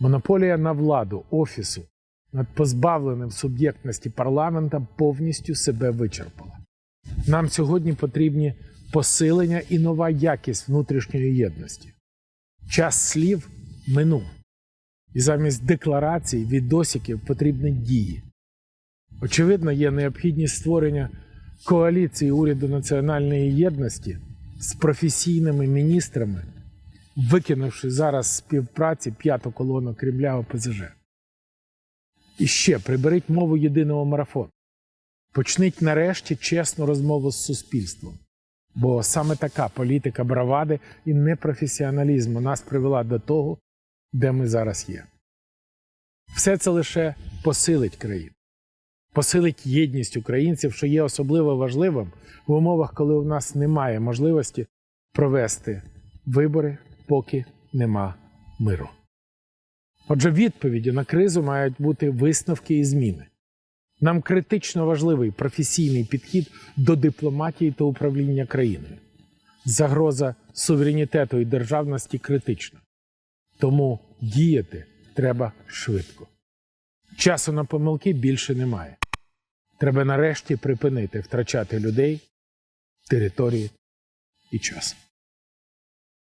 Монополія на владу офісу над позбавленим суб'єктності парламента повністю себе вичерпала. Нам сьогодні потрібні посилення і нова якість внутрішньої єдності. Час слів минув, і замість декларацій, відосиків потрібні дії. Очевидно, є необхідність створення коаліції уряду національної єдності з професійними міністрами, викинувши зараз співпраці п'яту колону Кремля ОПЗЖ. І ще приберіть мову єдиного марафону. Почніть нарешті чесну розмову з суспільством. Бо саме така політика бравади і непрофесіоналізму нас привела до того, де ми зараз є. Все це лише посилить країну, посилить єдність українців, що є особливо важливим в умовах, коли у нас немає можливості провести вибори, поки нема миру. Отже, відповіді на кризу мають бути висновки і зміни. Нам критично важливий професійний підхід до дипломатії та управління країною. Загроза суверенітету і державності критична. Тому діяти треба швидко. Часу на помилки більше немає. Треба нарешті припинити втрачати людей, території і час.